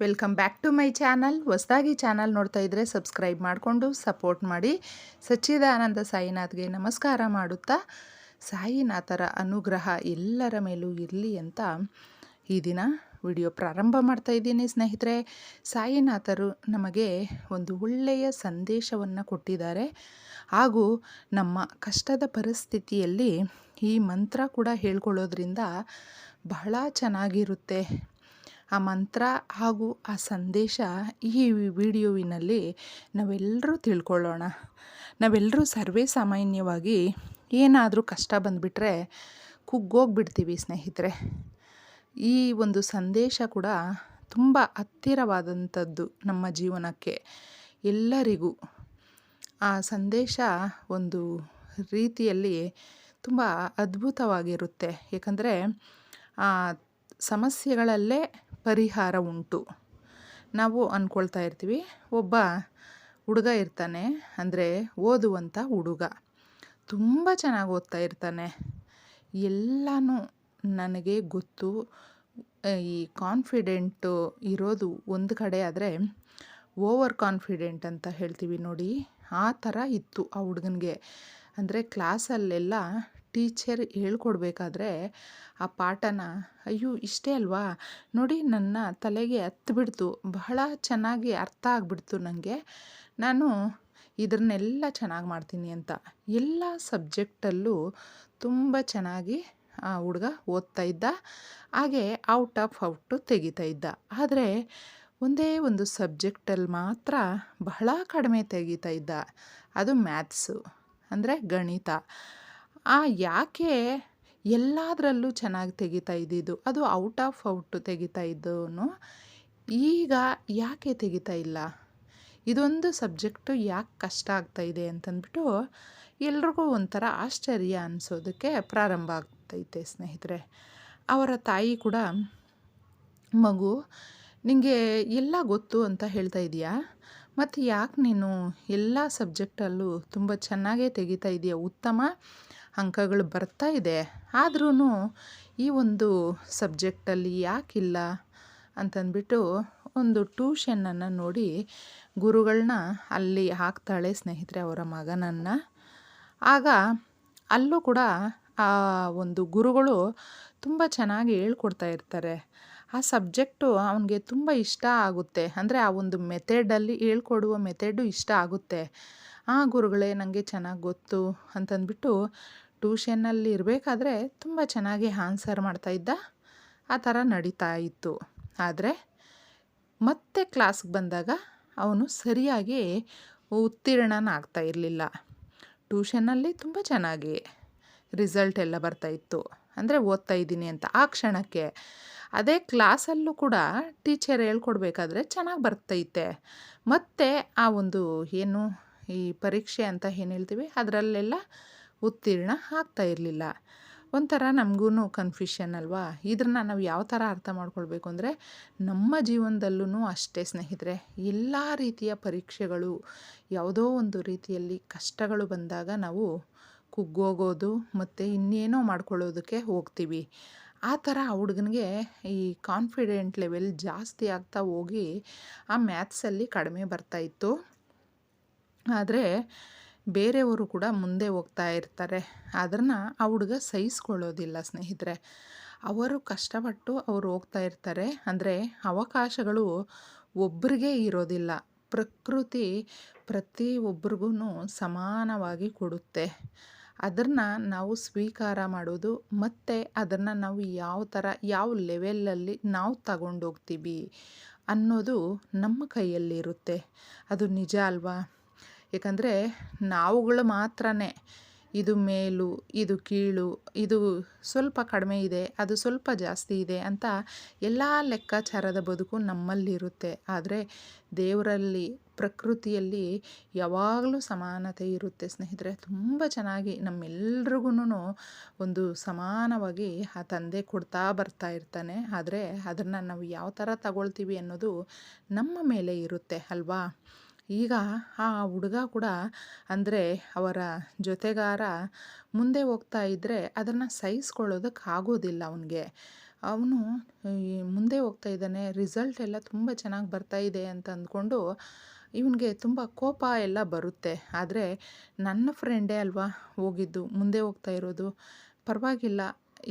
Welcome back to my channel ಹೊಸದಾಗಿ channel ನೋಡ್ತಾ ಇದ್ದರೆ ಸಬ್ಸ್ಕ್ರೈಬ್ ಮಾಡಿಕೊಂಡು ಸಪೋರ್ಟ್ ಮಾಡಿ. ಸಚ್ಚಿದಾನಂದ ಸಾಯಿನಾಥ್ಗೆ ನಮಸ್ಕಾರ ಮಾಡುತ್ತಾ, ಸಾಯಿನಾಥರ ಅನುಗ್ರಹ ಎಲ್ಲರ ಮೇಲೂ ಇರಲಿ ಅಂತ ಈ ದಿನ ವಿಡಿಯೋ ಪ್ರಾರಂಭ ಮಾಡ್ತಾ ಇದ್ದೀನಿ ಸ್ನೇಹಿತರೆ. ಸಾಯಿನಾಥರು ನಮಗೆ ಒಂದು ಒಳ್ಳೆಯ ಸಂದೇಶವನ್ನು ಕೊಟ್ಟಿದ್ದಾರೆ. ಹಾಗೂ ನಮ್ಮ ಕಷ್ಟದ ಪರಿಸ್ಥಿತಿಯಲ್ಲಿ ಈ ಮಂತ್ರ ಕೂಡ ಹೇಳ್ಕೊಳ್ಳೋದ್ರಿಂದ ಬಹಳ ಚೆನ್ನಾಗಿರುತ್ತೆ. ಆ ಮಂತ್ರ ಹಾಗೂ ಆ ಸಂದೇಶ ಈ ವಿಡಿಯೋವಿನಲ್ಲಿ ನಾವೆಲ್ಲರೂ ತಿಳ್ಕೊಳ್ಳೋಣ. ನಾವೆಲ್ಲರೂ ಸರ್ವೇ ಸಾಮಾನ್ಯವಾಗಿ ಏನಾದರೂ ಕಷ್ಟ ಬಂದುಬಿಟ್ರೆ ಕುಗ್ಗೋಗ್ಬಿಡ್ತೀವಿ ಸ್ನೇಹಿತರೆ. ಈ ಒಂದು ಸಂದೇಶ ಕೂಡ ತುಂಬ ಹತ್ತಿರವಾದಂಥದ್ದು ನಮ್ಮ ಜೀವನಕ್ಕೆ ಎಲ್ಲರಿಗೂ. ಆ ಸಂದೇಶ ಒಂದು ರೀತಿಯಲ್ಲಿ ತುಂಬ ಅದ್ಭುತವಾಗಿರುತ್ತೆ. ಏಕೆಂದರೆ ಆ ಸಮಸ್ಯೆಗಳಲ್ಲೇ ಪರಿಹಾರ ಉಂಟು. ನಾವು ಅಂದ್ಕೊಳ್ತಾ ಇರ್ತೀವಿ, ಒಬ್ಬ ಹುಡುಗ ಇರ್ತಾನೆ, ಅಂದರೆ ಓದುವಂಥ ಹುಡುಗ. ತುಂಬ ಚೆನ್ನಾಗಿ ಓದ್ತಾ ಇರ್ತಾನೆ. ಎಲ್ಲನೂ ನನಗೆ ಗೊತ್ತು. ಈ ಕಾನ್ಫಿಡೆಂಟು ಇರೋದು ಒಂದು ಕಡೆ ಆದರೆ ಓವರ್ ಕಾನ್ಫಿಡೆಂಟ್ ಅಂತ ಹೇಳ್ತೀವಿ ನೋಡಿ, ಆ ಥರ ಇತ್ತು ಆ ಹುಡುಗನಿಗೆ. ಅಂದರೆ ಕ್ಲಾಸಲ್ಲೆಲ್ಲ ಟೀಚರ್ ಹೇಳ್ಕೊಡ್ಬೇಕಾದ್ರೆ ಆ ಪಾಠನ, ಅಯ್ಯೋ, ಇಷ್ಟೇ ಅಲ್ವಾ? ನೋಡಿ ನನ್ನ ತಲೆಗೆ ಹತ್ಬಿಡ್ತು, ಬಹಳ ಚೆನ್ನಾಗಿ ಅರ್ಥ ಆಗಿಬಿಡ್ತು ನನಗೆ ನಾನು ಇದನ್ನೆಲ್ಲ ಚೆನ್ನಾಗಿ ಮಾಡ್ತೀನಿ ಅಂತ. ಎಲ್ಲ ಸಬ್ಜೆಕ್ಟಲ್ಲೂ ತುಂಬ ಚೆನ್ನಾಗಿ ಆ ಹುಡುಗ ಓದ್ತಾ ಇದ್ದ. ಹಾಗೆ ಔಟ್ ಆಫ್ ಔಟು ತೆಗಿತಾ ಇದ್ದ. ಆದರೆ ಒಂದೇ ಒಂದು ಸಬ್ಜೆಕ್ಟಲ್ಲಿ ಮಾತ್ರ ಬಹಳ ಕಡಿಮೆ ತೆಗಿತಾ ಇದ್ದ. ಅದು ಮ್ಯಾಥ್ಸು. ಅಂದರೆ ಗಣಿತ. ಆ ಯಾಕೆ ಎಲ್ಲದರಲ್ಲೂ ಚೆನ್ನಾಗಿ ತೆಗಿತಾ ಇದ್ದಿದ್ದು? ಅದು ಔಟ್ ಆಫ್ ಔಟ್ ತೆಗಿತಾ ಇದ್ದವನು ಈಗ ಯಾಕೆ ತೆಗಿತಾ ಇಲ್ಲ? ಇದೊಂದು ಸಬ್ಜೆಕ್ಟು ಯಾಕೆ ಕಷ್ಟ ಆಗ್ತಾ ಇದೆ ಅಂತಂದ್ಬಿಟ್ಟು ಎಲ್ರಿಗೂ ಒಂಥರ ಆಶ್ಚರ್ಯ ಅನಿಸೋದಕ್ಕೆ ಪ್ರಾರಂಭ ಆಗ್ತೈತೆ ಸ್ನೇಹಿತರೆ. ಅವರ ತಾಯಿ ಕೂಡ, ಮಗು ನಿಮಗೆ ಎಲ್ಲ ಗೊತ್ತು ಅಂತ ಹೇಳ್ತಾ ಇದೆಯಾ ಮತ್ತು ಯಾಕೆ ನೀನು ಎಲ್ಲ ಸಬ್ಜೆಕ್ಟಲ್ಲೂ ತುಂಬ ಚೆನ್ನಾಗೇ ತೆಗಿತಾ ಇದೆಯಾ? ಉತ್ತಮ? ಅಂಕಗಳು ಬರ್ತಾ ಇದೆ. ಆದ್ರೂ ಈ ಒಂದು ಸಬ್ಜೆಕ್ಟಲ್ಲಿ ಯಾಕಿಲ್ಲ ಅಂತಂದ್ಬಿಟ್ಟು ಒಂದು ಟ್ಯೂಷನನ್ನು ನೋಡಿ ಗುರುಗಳನ್ನ ಅಲ್ಲಿ ಹಾಕ್ತಾಳೆ ಸ್ನೇಹಿತರೆ ಅವರ ಮಗನನ್ನು. ಆಗ ಅಲ್ಲೂ ಕೂಡ ಆ ಒಂದು ಗುರುಗಳು ತುಂಬ ಚೆನ್ನಾಗಿ ಹೇಳ್ಕೊಡ್ತಾ ಇರ್ತಾರೆ. ಆ ಸಬ್ಜೆಕ್ಟು ಅವನಿಗೆ ತುಂಬ ಇಷ್ಟ ಆಗುತ್ತೆ. ಅಂದರೆ ಆ ಒಂದು ಮೆಥೆಡಲ್ಲಿ ಹೇಳ್ಕೊಡುವ ಮೆಥಡು ಇಷ್ಟ ಆಗುತ್ತೆ. ಆ ಗುರುಗಳೇ ನನಗೆ ಚೆನ್ನಾಗಿ ಗೊತ್ತು ಅಂತಂದ್ಬಿಟ್ಟು ಟ್ಯೂಷನ್ನಲ್ಲಿ ಇರಬೇಕಾದ್ರೆ ತುಂಬ ಚೆನ್ನಾಗಿ ಆನ್ಸರ್ ಮಾಡ್ತಾಯಿದ್ದ ಆ ಥರ ನಡೀತಾ ಇತ್ತು. ಆದರೆ ಮತ್ತೆ ಕ್ಲಾಸ್ಗೆ ಬಂದಾಗ ಅವನು ಸರಿಯಾಗಿ ಉತ್ತೀರ್ಣನಾಗ್ತಾ ಇರಲಿಲ್ಲ. ಟ್ಯೂಷನ್ನಲ್ಲಿ ತುಂಬ ಚೆನ್ನಾಗಿ ರಿಸಲ್ಟ್ ಎಲ್ಲ ಬರ್ತಾಯಿತ್ತು ಅಂದರೆ ಓದ್ತಾ ಇದ್ದೀನಿ ಅಂತ ಆ ಕ್ಷಣಕ್ಕೆ. ಅದೇ ಕ್ಲಾಸಲ್ಲೂ ಕೂಡ ಟೀಚರ್ ಹೇಳ್ಕೊಡ್ಬೇಕಾದ್ರೆ ಚೆನ್ನಾಗಿ ಬರ್ತೈತೆ ಮತ್ತು ಆ ಒಂದು ಏನು ಈ ಪರೀಕ್ಷೆ ಅಂತ ಏನು ಹೇಳ್ತೀವಿ, ಅದರಲ್ಲೆಲ್ಲ ಉತ್ತೀರ್ಣ ಆಗ್ತಾ ಇರಲಿಲ್ಲ. ಒಂಥರ ನಮಗೂ ಕನ್ಫ್ಯೂಷನ್ ಅಲ್ವಾ? ಇದನ್ನು ನಾವು ಯಾವ ಥರ ಅರ್ಥ ಮಾಡ್ಕೊಳ್ಬೇಕು ಅಂದರೆ, ನಮ್ಮ ಜೀವನದಲ್ಲೂ ಅಷ್ಟೇ ಸ್ನೇಹಿತರೆ, ಎಲ್ಲ ರೀತಿಯ ಪರೀಕ್ಷೆಗಳು, ಯಾವುದೋ ಒಂದು ರೀತಿಯಲ್ಲಿ ಕಷ್ಟಗಳು ಬಂದಾಗ ನಾವು ಕುಗ್ಗೋಗೋದು ಮತ್ತು ಇನ್ನೇನೋ ಮಾಡ್ಕೊಳ್ಳೋದಕ್ಕೆ ಹೋಗ್ತೀವಿ. ಆ ಥರ ಆ ಹುಡುಗನಿಗೆ ಈ ಕಾನ್ಫಿಡೆಂಟ್ ಲೆವೆಲ್ ಜಾಸ್ತಿ ಆಗ್ತಾ ಹೋಗಿ ಆ ಮ್ಯಾಥ್ಸಲ್ಲಿ ಕಡಿಮೆ ಬರ್ತಾಯಿತ್ತು ಆದರೆ ಬೇರೆಯವರು ಕೂಡ ಮುಂದೆ ಹೋಗ್ತಾ ಇರ್ತಾರೆ. ಅದನ್ನು ಆ ಹುಡುಗ ಸಹಿಸ್ಕೊಳ್ಳೋದಿಲ್ಲ ಸ್ನೇಹಿತರೆ. ಅವರು ಕಷ್ಟಪಟ್ಟು ಅವರು ಹೋಗ್ತಾ ಇರ್ತಾರೆ. ಅಂದರೆ ಅವಕಾಶಗಳು ಒಬ್ಬರಿಗೆ ಇರೋದಿಲ್ಲ. ಪ್ರಕೃತಿ ಪ್ರತಿ ಒಬ್ರಿಗೂ ಸಮಾನವಾಗಿ ಕೊಡುತ್ತೆ. ಅದನ್ನು ನಾವು ಸ್ವೀಕಾರ ಮಾಡೋದು ಮತ್ತು ಅದನ್ನು ನಾವು ಯಾವ ಥರ ಯಾವ ಲೆವೆಲಲ್ಲಿ ನಾವು ತಗೊಂಡೋಗ್ತೀವಿ ಅನ್ನೋದು ನಮ್ಮ ಕೈಯಲ್ಲಿರುತ್ತೆ. ಅದು ನಿಜ ಅಲ್ವಾ? ಏಕೆಂದರೆ ನಾವುಗಳು ಮಾತ್ರ ಇದು ಮೇಲು, ಇದು ಕೀಳು, ಇದು ಸ್ವಲ್ಪ ಕಡಿಮೆ ಇದೆ, ಅದು ಸ್ವಲ್ಪ ಜಾಸ್ತಿ ಇದೆ ಅಂತ ಎಲ್ಲ ಲೆಕ್ಕಾಚಾರದ ಬದುಕು ನಮ್ಮಲ್ಲಿರುತ್ತೆ. ಆದರೆ ದೇವರಲ್ಲಿ, ಪ್ರಕೃತಿಯಲ್ಲಿ ಯಾವಾಗಲೂ ಸಮಾನತೆ ಇರುತ್ತೆ ಸ್ನೇಹಿತರೆ. ತುಂಬ ಚೆನ್ನಾಗಿ ನಮ್ಮೆಲ್ರಿಗೂ ಒಂದು ಸಮಾನವಾಗಿ ಆ ತಂದೆ ಕೊಡ್ತಾ ಬರ್ತಾ ಇರ್ತಾನೆ. ಆದರೆ ಅದನ್ನು ನಾವು ಯಾವ ಥರ ತಗೊಳ್ತೀವಿ ಅನ್ನೋದು ನಮ್ಮ ಮೇಲೆ ಇರುತ್ತೆ, ಅಲ್ವಾ? ಈಗ ಆ ಹುಡುಗ ಕೂಡ ಅಂದರೆ ಅವರ ಜೊತೆಗಾರ ಮುಂದೆ ಹೋಗ್ತಾ ಇದ್ದರೆ ಅದನ್ನು ಸಹಿಸ್ಕೊಳ್ಳೋದಕ್ಕೆ ಆಗೋದಿಲ್ಲ ಅವನಿಗೆ. ಅವನು ಮುಂದೆ ಹೋಗ್ತಾ ಇದ್ದಾನೆ ರಿಸಲ್ಟ್ ಎಲ್ಲ ತುಂಬ ಚೆನ್ನಾಗಿ ಬರ್ತಾ ಇದೆ ಅಂತ ಅಂದ್ಕೊಂಡು ಇವನಿಗೆ ತುಂಬ ಕೋಪ ಎಲ್ಲ ಬರುತ್ತೆ. ಆದರೆ ನನ್ನ ಫ್ರೆಂಡೇ ಅಲ್ವಾ ಹೋಗಿದ್ದು, ಮುಂದೆ ಹೋಗ್ತಾ ಇರೋದು? ಪರವಾಗಿಲ್ಲ,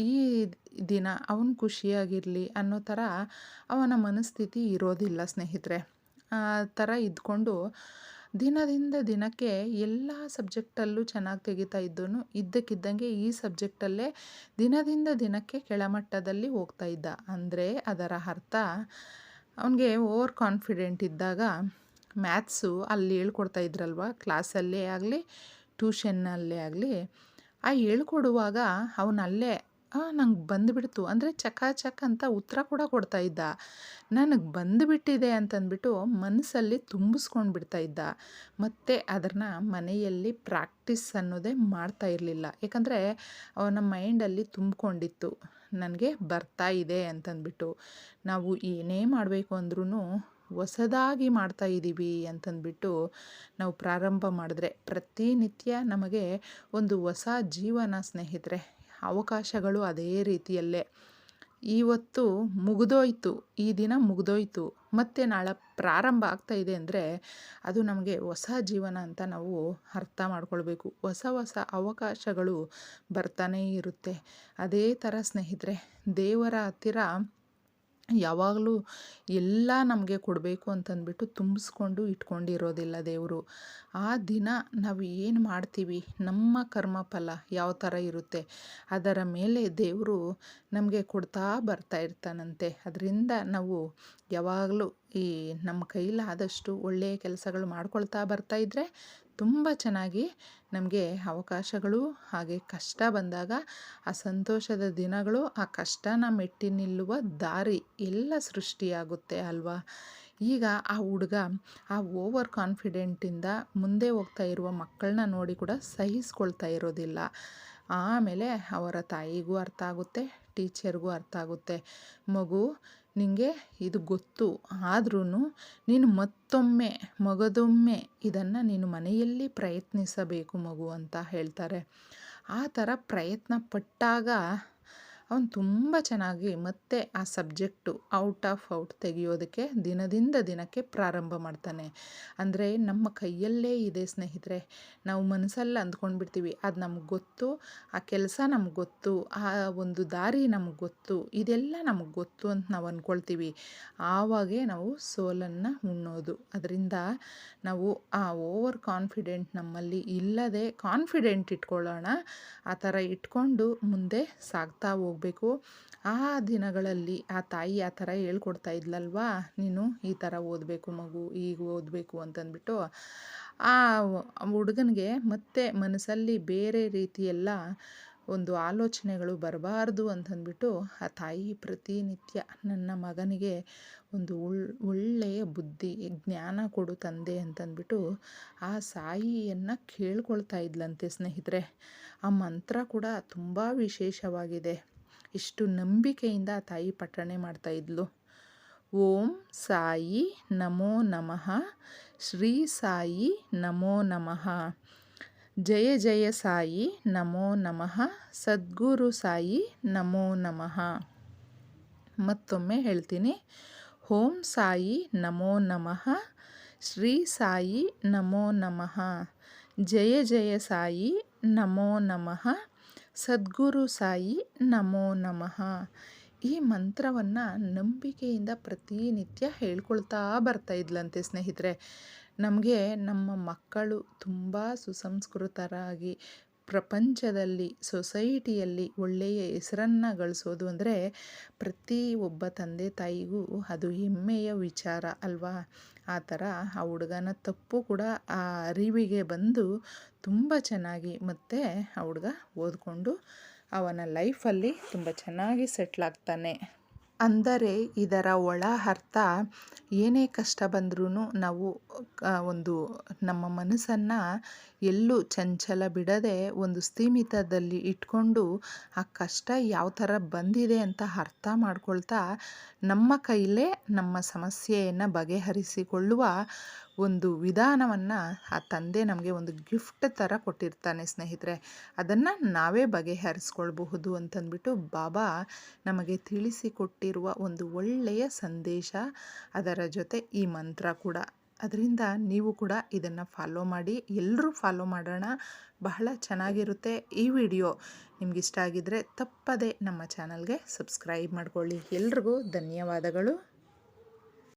ಈ ದಿನ ಅವನು ಖುಷಿಯಾಗಿರಲಿ ಅನ್ನೋ ಥರ ಅವನ ಮನಸ್ಥಿತಿ ಇರೋದಿಲ್ಲ ಸ್ನೇಹಿತರೆ. ಥರ ಇದ್ಕೊಂಡು ದಿನದಿಂದ ದಿನಕ್ಕೆ ಎಲ್ಲ ಸಬ್ಜೆಕ್ಟಲ್ಲೂ ಚೆನ್ನಾಗಿ ತೆಗಿತಾ ಇದ್ದನು. ಇದ್ದಕ್ಕಿದ್ದಂಗೆ ಈ ಸಬ್ಜೆಕ್ಟಲ್ಲೇ ದಿನದಿಂದ ದಿನಕ್ಕೆ ಕೆಳಮಟ್ಟದಲ್ಲಿ ಹೋಗ್ತಾ ಇದ್ದ. ಅಂದರೆ ಅದರ ಅರ್ಥ ಅವನಿಗೆ ಓವರ್ ಕಾನ್ಫಿಡೆಂಟ್ ಇದ್ದಾಗ ಮ್ಯಾಥ್ಸು ಅಲ್ಲಿ ಹೇಳ್ಕೊಡ್ತಾ ಇದ್ರಲ್ವ? ಕ್ಲಾಸಲ್ಲೇ ಆಗಲಿ, ಟ್ಯೂಷನ್ನಲ್ಲೇ ಆಗಲಿ, ಆ ಹೇಳ್ಕೊಡುವಾಗ ಅವನಲ್ಲೇ ನಂಗೆ ಬಂದುಬಿಡ್ತು. ಅಂದರೆ ಚಕ ಚಕ್ ಅಂತ ಉತ್ತರ ಕೂಡ ಕೊಡ್ತಾ ಇದ್ದ. ನನಗೆ ಬಂದುಬಿಟ್ಟಿದೆ ಅಂತಂದ್ಬಿಟ್ಟು ಮನಸ್ಸಲ್ಲಿ ತುಂಬಿಸ್ಕೊಂಡು ಬಿಡ್ತಾ ಇದ್ದ. ಮತ್ತು ಅದನ್ನು ಮನೆಯಲ್ಲಿ ಪ್ರಾಕ್ಟೀಸ್ ಅನ್ನೋದೇ ಮಾಡ್ತಾ ಇರಲಿಲ್ಲ. ಯಾಕಂದರೆ ಅವನ ಮೈಂಡಲ್ಲಿ ತುಂಬಿಕೊಂಡಿತ್ತು. ನನಗೆ ಬರ್ತಾ ಇದೆ ಅಂತಂದ್ಬಿಟ್ಟು. ನಾವು ಏನೇ ಮಾಡಬೇಕು ಅಂದ್ರೂ ಹೊಸದಾಗಿ ಮಾಡ್ತಾ ಇದ್ದೀವಿ ಅಂತಂದ್ಬಿಟ್ಟು ನಾವು ಪ್ರಾರಂಭ ಮಾಡಿದ್ರೆ ಪ್ರತಿನಿತ್ಯ ನಮಗೆ ಒಂದು ಹೊಸ ಜೀವನ ಸ್ನೇಹಿತರೆ ಅವಕಾಶಗಳು ಅದೇ ರೀತಿಯಲ್ಲೇ. ಇವತ್ತು ಮುಗಿದೋಯ್ತು, ಈ ದಿನ ಮುಗಿದೋಯ್ತು. ಮತ್ತೆ ನಾಳೆ ಪ್ರಾರಂಭ ಆಗ್ತಾ ಇದೆ ಅಂದರೆ ಅದು ನಮಗೆ ಹೊಸ ಜೀವನ ಅಂತ ನಾವು ಅರ್ಥ ಮಾಡ್ಕೊಳ್ಬೇಕು. ಹೊಸ ಹೊಸ ಅವಕಾಶಗಳು ಬರ್ತಾನೇ ಇರುತ್ತೆ. ಅದೇ ಥರ ಸ್ನೇಹಿತರೆ, ದೇವರ ಹತ್ತಿರ ಯಾವಾಗಲೂ ಎಲ್ಲ ನಮಗೆ ಕೊಡಬೇಕು ಅಂತಂದ್ಬಿಟ್ಟು ತುಂಬಿಸ್ಕೊಂಡು ಇಟ್ಕೊಂಡಿರೋದಿಲ್ಲ ದೇವರು. ಆ ದಿನ ನಾವು ಏನು ಮಾಡ್ತೀವಿ? ನಮ್ಮ ಕರ್ಮ ಫಲ ಯಾವ ಥರ ಇರುತ್ತೆ? ಅದರ ಮೇಲೆ ದೇವರು ನಮಗೆ ಕೊಡ್ತಾ ಬರ್ತಾ ಇರ್ತಾನಂತೆ. ಅದರಿಂದ ನಾವು ಯಾವಾಗಲೂ ಈ ನಮ್ಮ ಕೈಲಾದಷ್ಟು ಒಳ್ಳೆಯ ಕೆಲಸಗಳು ಮಾಡ್ಕೊಳ್ತಾ ಬರ್ತಾ ಇದ್ದರೆ ತುಂಬ ಚೆನ್ನಾಗಿ ನಮಗೆ ಅವಕಾಶಗಳು ಹಾಗೆ ಕಷ್ಟ ಬಂದಾಗ ಆ ಸಂತೋಷದ ದಿನಗಳು, ಆ ಕಷ್ಟನ ಮೆಟ್ಟಿ ನಿಲ್ಲುವ ದಾರಿ ಎಲ್ಲ ಸೃಷ್ಟಿಯಾಗುತ್ತೆ ಅಲ್ವಾ? ಈಗ ಆ ಹುಡುಗ ಆ ಓವರ್ ಕಾನ್ಫಿಡೆಂಟಿಂದ ಮುಂದೆ ಹೋಗ್ತಾ ಇರುವ ಮಕ್ಕಳನ್ನ ನೋಡಿ ಕೂಡ ಸಹಿಸ್ಕೊಳ್ತಾ ಇರೋದಿಲ್ಲ. ಆಮೇಲೆ ಅವರ ತಾಯಿಗೂ ಅರ್ಥ ಆಗುತ್ತೆ ಟೀಚರ್ಗೂ ಅರ್ಥ ಆಗುತ್ತೆ. ಮಗು ನಿನಗೆ ಇದು ಗೊತ್ತು. ಆದ್ರೂ ನೀನು ಮತ್ತೊಮ್ಮೆ, ಮಗದೊಮ್ಮೆ ಇದನ್ನು ನೀನು ಮನೆಯಲ್ಲಿ ಪ್ರಯತ್ನಿಸಬೇಕು ಮಗು ಅಂತ ಹೇಳ್ತಾರೆ. ಆ ಥರ ಪ್ರಯತ್ನ ಪಟ್ಟಾಗ ಅವನು ತುಂಬ ಚೆನ್ನಾಗಿ ಮತ್ತೆ ಆ ಸಬ್ಜೆಕ್ಟು ಔಟ್ ಆಫ್ ಔಟ್ ತೆಗೆಯೋದಕ್ಕೆ ದಿನದಿಂದ ದಿನಕ್ಕೆ ಪ್ರಾರಂಭ ಮಾಡ್ತಾನೆ. ಅಂದರೆ ನಮ್ಮ ಕೈಯಲ್ಲೇ ಇದೆ ಸ್ನೇಹಿತರೆ, ನಾವು ಮನಸ್ಸಲ್ಲಿ ಅಂದ್ಕೊಂಡು ಬಿಡ್ತೀವಿ ಅದು ನಮ್ಗೆ ಗೊತ್ತು, ಆ ಕೆಲಸ ನಮ್ಗೆ ಗೊತ್ತು, ಆ ಒಂದು ದಾರಿ ನಮ್ಗೆ ಗೊತ್ತು, ಇದೆಲ್ಲ ನಮಗೆ ಗೊತ್ತು ಅಂತ ನಾವು ಅಂದ್ಕೊಳ್ತೀವಿ. ಆವಾಗೇ ನಾವು ಸೋಲನ್ನು ಉಣ್ಣೋದು. ಅದರಿಂದ ನಾವು ಆ ಓವರ್ ಕಾನ್ಫಿಡೆಂಟ್ ನಮ್ಮಲ್ಲಿ ಇಲ್ಲದೆ ಕಾನ್ಫಿಡೆಂಟ್ ಇಟ್ಕೊಳ್ಳೋಣ, ಆ ಥರ ಇಟ್ಕೊಂಡು ಮುಂದೆ ಸಾಗ್ತಾ ಹೋಗಬೇಕು. ಆ ದಿನಗಳಲ್ಲಿ ಆ ತಾಯಿ ಆ ಥರ ಹೇಳ್ಕೊಡ್ತಾ ಇದ್ಲಲ್ವಾ? ನೀನು ಈ ಥರ ಓದಬೇಕು ಮಗು, ಈಗ ಓದಬೇಕು ಅಂತಂದ್ಬಿಟ್ಟು ಆ ಹುಡುಗನಿಗೆ ಮತ್ತೆ ಮನಸ್ಸಲ್ಲಿ ಬೇರೆ ರೀತಿಯೆಲ್ಲ ಒಂದು ಆಲೋಚನೆಗಳು ಬರಬಾರ್ದು ಅಂತಂದ್ಬಿಟ್ಟು ಆ ತಾಯಿ ಪ್ರತಿನಿತ್ಯ ನನ್ನ ಮಗನಿಗೆ ಒಂದು ಒಳ್ ಒಳ್ಳೆಯ ಬುದ್ಧಿ, ಜ್ಞಾನ ಕೊಡು ತಂದೆ ಅಂತಂದ್ಬಿಟ್ಟು ಆ ಸಾಯಿಯನ್ನು ಕೇಳ್ಕೊಳ್ತಾ ಇದ್ಲಂತೆ ಸ್ನೇಹಿತರೆ. ಆ ಮಂತ್ರ ಕೂಡ ತುಂಬ ವಿಶೇಷವಾಗಿದೆ. ಇಷ್ಟು ನಂಬಿಕೆಯಿಂದ ಆ ತಾಯಿ ಪಠಣೆ ಮಾಡ್ತಾ ಇದ್ಲು. ಓಂ ಸಾಯಿ ನಮೋ ನಮಃ, ಶ್ರೀ ಸಾಯಿ ನಮೋ ನಮಃ, ಜಯ ಜಯ ಸಾಯಿ ನಮೋ ನಮಃ, ಸದ್ಗುರು ಸಾಯಿ ನಮೋ ನಮಃ. ಮತ್ತೊಮ್ಮೆ ಹೇಳ್ತೀನಿ. ಓಂ ಸಾಯಿ ನಮೋ ನಮಃ, ಶ್ರೀ ಸಾಯಿ ನಮೋ ನಮಃ, ಜಯ ಜಯ ಸಾಯಿ ನಮೋ ನಮಃ ಸದ್ಗುರು ಸಾಯಿ ನಮೋ ನಮಃ. ಈ ಮಂತ್ರವನ್ನು ನಂಬಿಕೆಯಿಂದ ಪ್ರತಿನಿತ್ಯ ಹೇಳ್ಕೊಳ್ತಾ ಬರ್ತಾ ಇದ್ಲಂತೆ ಸ್ನೇಹಿತರೆ. ನಮಗೆ ನಮ್ಮ ಮಕ್ಕಳು ತುಂಬ ಸುಸಂಸ್ಕೃತರಾಗಿ ಪ್ರಪಂಚದಲ್ಲಿ, ಸೊಸೈಟಿಯಲ್ಲಿ ಒಳ್ಳೆಯ ಹೆಸರನ್ನು ಗಳಿಸೋದು ಅಂದರೆ ಪ್ರತಿ ಒಬ್ಬ ತಂದೆ ತಾಯಿಗೂ ಅದು ಹೆಮ್ಮೆಯ ವಿಚಾರ ಅಲ್ವಾ? ಆ ಥರ ಆ ಹುಡುಗನ ತಪ್ಪು ಕೂಡ ಆ ಅರಿವಿಗೆ ಬಂದು ತುಂಬ ಚೆನ್ನಾಗಿ ಮತ್ತು ಆ ಹುಡುಗ ಓದ್ಕೊಂಡು ಅವನ ಲೈಫಲ್ಲಿ ತುಂಬ ಚೆನ್ನಾಗಿ ಸೆಟ್ಲಾಗ್ತಾನೆ ಅಂದರೆ ಇದರ ಒಳ ಅರ್ಥ ಏನೇ ಕಷ್ಟ ಬಂದ್ರೂ ನಾವು ಒಂದು ನಮ್ಮ ಮನಸ್ಸನ್ನು ಎಲ್ಲೂ ಚಂಚಲ ಬಿಡದೆ ಒಂದು ಸ್ಥೀಮಿತದಲ್ಲಿ ಇಟ್ಕೊಂಡು ಆ ಕಷ್ಟ ಯಾವ ಥರ ಬಂದಿದೆ ಅಂತ ಅರ್ಥ ಮಾಡ್ಕೊಳ್ತಾ ನಮ್ಮ ಕೈಲೇ ನಮ್ಮ ಸಮಸ್ಯೆಯನ್ನು ಬಗೆಹರಿಸಿಕೊಳ್ಳುವ ಒಂದು ವಿಧಾನವನ್ನು ಆ ತಂದೆ ನಮಗೆ ಒಂದು ಗಿಫ್ಟ್ ಥರ ಕೊಟ್ಟಿರ್ತಾನೆ ಸ್ನೇಹಿತರೆ. ಅದನ್ನು ನಾವೇ ಬಗೆಹರಿಸ್ಕೊಳ್ಬಹುದು ಅಂತಂದ್ಬಿಟ್ಟು ಬಾಬಾ ನಮಗೆ ತಿಳಿಸಿಕೊಟ್ಟಿರುವ ಒಂದು ಒಳ್ಳೆಯ ಸಂದೇಶ ಅದರ ಜೊತೆ ಈ ಮಂತ್ರ ಕೂಡ. ಅದರಿಂದ ನೀವು ಕೂಡ ಇದನ್ನು ಫಾಲೋ ಮಾಡಿ ಎಲ್ಲರೂ ಫಾಲೋ ಮಾಡೋಣ. ಬಹಳ ಚೆನ್ನಾಗಿರುತ್ತೆ ಈ ವಿಡಿಯೋ. ನಿಮಗಿಷ್ಟ ಆಗಿದ್ದರೆ ತಪ್ಪದೇ ನಮ್ಮ ಚಾನಲ್ಗೆ ಸಬ್ಸ್ಕ್ರೈಬ್ ಮಾಡ್ಕೊಳ್ಳಿ. ಎಲ್ರಿಗೂ ಧನ್ಯವಾದಗಳು.